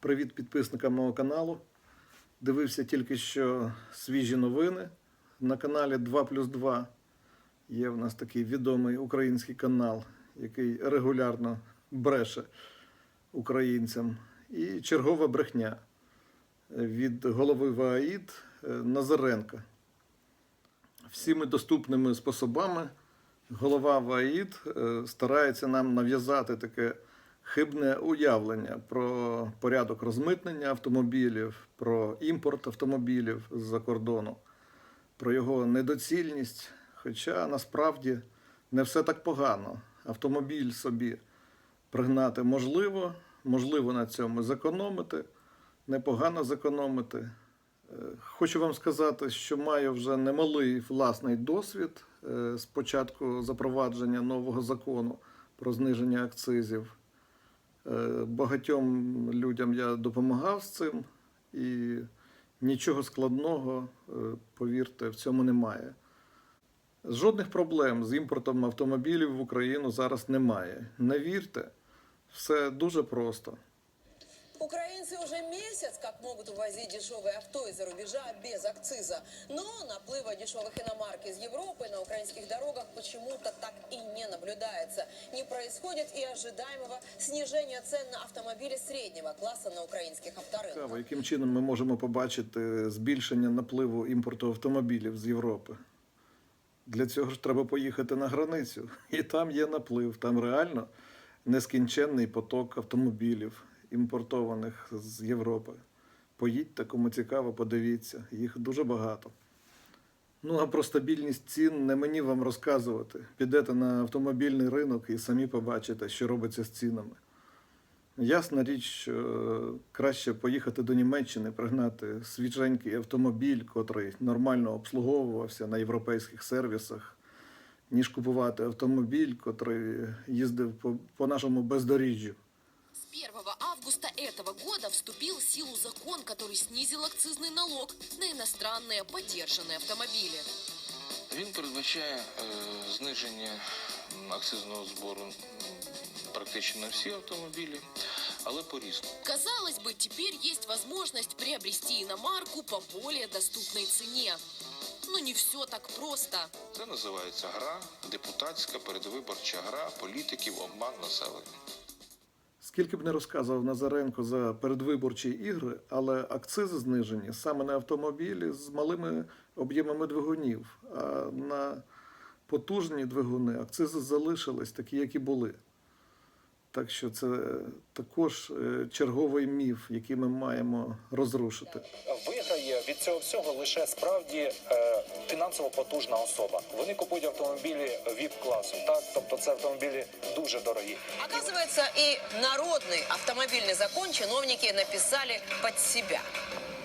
Привіт підписникам мого каналу. Дивився тільки що свіжі новини на каналі 2 плюс 2. Є в нас такий відомий український канал, який регулярно бреше українцям. І чергова брехня від голови ВАІД е, Назаренка. Всіми доступними способами голова ВАІД е, старається нам нав'язати таке хибне уявлення про порядок розмитнення автомобілів, про імпорт автомобілів з-за кордону, про його недоцільність. Хоча насправді не все так погано. Автомобіль собі пригнати можливо, можливо на цьому зекономити, непогано зекономити. Е, Хочу вам сказати, що маю вже немалий власний досвід е, з початку запровадження нового закону про зниження акцизів. Е, Багатьом людям я допомагав з цим, і нічого складного, е, повірте, в цьому немає. Жодних проблем з імпортом автомобілів в Україну зараз немає. Не вірте, все дуже просто. Украинцы уже месяц как могут увозить дешевые авто из-за рубежа без акциза. Но наплыва дешевых иномарок из Европы на украинских дорогах почему-то так и не наблюдается. Не происходит и ожидаемого снижения цен на автомобили среднего класса на украинских авторынках. Цікаво, яким чином ми можемо побачити збільшення напливу імпорту автомобілів з Європи. Для цього ж треба поїхати на границю. І там є наплив, там реально нескінченний поток автомобілів, імпортованих з Європи. Поїдьте, кому цікаво, подивіться, їх дуже багато. Ну а про стабільність цін не мені вам розказувати. Підете на автомобільний ринок і самі побачите, що робиться з цінами. Ясна річ, що краще поїхати до Німеччини, пригнати свіженький автомобіль, котрий нормально обслуговувався на європейських сервісах, ніж купувати автомобіль, котрий їздив по, нашому бездоріжжю. С 1 августа этого года вступил в силу закон, который снизил акцизный налог на иностранные поддержанные автомобили. Він передбачає е, зниження м, акцизного збору м, практично на всі автомобілі, але по-різному. Казалось бы, теперь есть возможность приобрести иномарку по более доступной цене. Но не все так просто. Це називається гра, депутатська передвиборча гра політиків, обман населення. Скільки б не розказував Назаренко за передвиборчі ігри, але акцизи знижені саме на автомобілі з малими об'ємами двигунів. А на потужні двигуни акцизи залишились такі, як і були. Так що це також е, черговий міф, який ми маємо розрушити виграє від цього всього лише справді е, фінансово потужна особа. Вони купують автомобілі віп класу, так тобто це автомобілі дуже дорогі. Оказывается, и народный автомобильный закон чиновники написали под себя.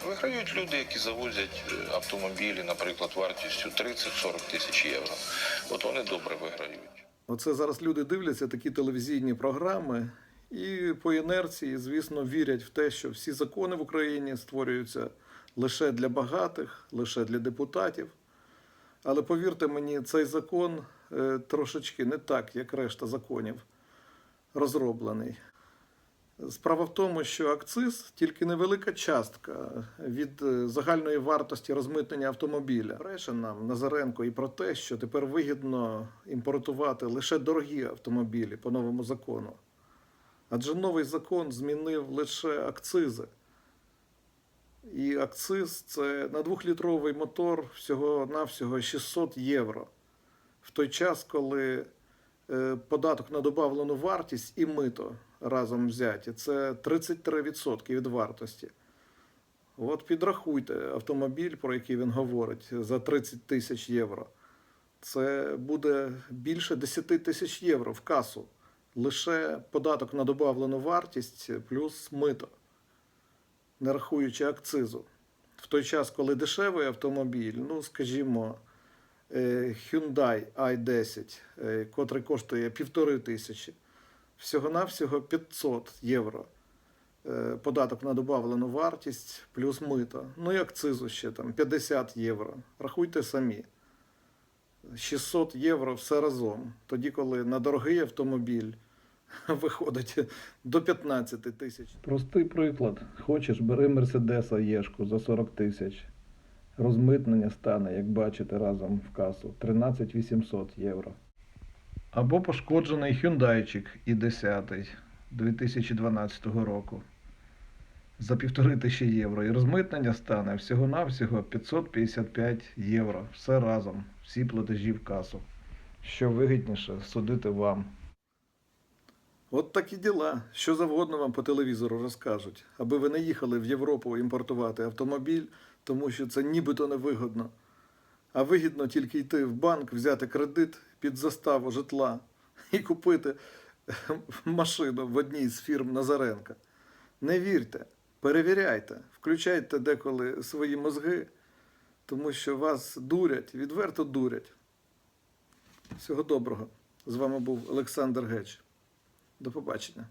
Виграють люди, які завозять е, автомобілі, наприклад, вартістю 30-40 тисяч євро. От вони добре виграють. Оце зараз люди дивляться такі телевізійні програми і по інерції, звісно, вірять в те, що всі закони в Україні створюються лише для багатих, лише для депутатів. Але повірте мені, цей закон е, трошечки не так, як решта законів, розроблений. Справа в тому, що акциз тільки невелика частка від е, загальної вартості розмитнення автомобіля. Бреше нам Назаренко і про те, що тепер вигідно імпортувати лише дорогі автомобілі по новому закону. Адже новий закон змінив лише акцизи. І акциз це на двохлітровий мотор всього-навсього 600 євро. В той час, коли е, податок на добавлену вартість і мито разом взяті це 33% від вартості. От підрахуйте автомобіль, про який він говорить, за 30 тисяч євро. Це буде більше 10 тисяч євро в касу. Лише податок на добавлену вартість плюс мито, не рахуючи акцизу. В той час, коли дешевий автомобіль, ну скажімо, е, Hyundai i10, е, котрий коштує півтори тисячі, всього-навсього 500 євро. Е, Податок на добавлену вартість плюс мито. Ну і акцизу ще там 50 євро. Рахуйте самі. 600 євро все разом. Тоді, коли на дорогий автомобіль виходить до 15 тисяч. Простий приклад. Хочеш, бери Мерседеса Єшку за 40 тисяч. Розмитнення стане, як бачите, разом в касу 13 800 євро. Або пошкоджений Hyundaiчик i10 2012 року за півтори тисячі євро. І розмитнення стане всього-навсього 555 євро. Все разом, всі платежі в касу. Що вигідніше, судити вам. От такі діла. Що завгодно вам по телевізору розкажуть, аби ви не їхали в Європу імпортувати автомобіль, тому що це нібито невигодно. А вигідно тільки йти в банк, взяти кредит під заставу житла і купити машину в одній з фірм Назаренка. Не вірте, перевіряйте, включайте деколи свої мозги, тому що вас дурять, відверто дурять. Всього доброго. З вами був Олександр Геч. До побачення.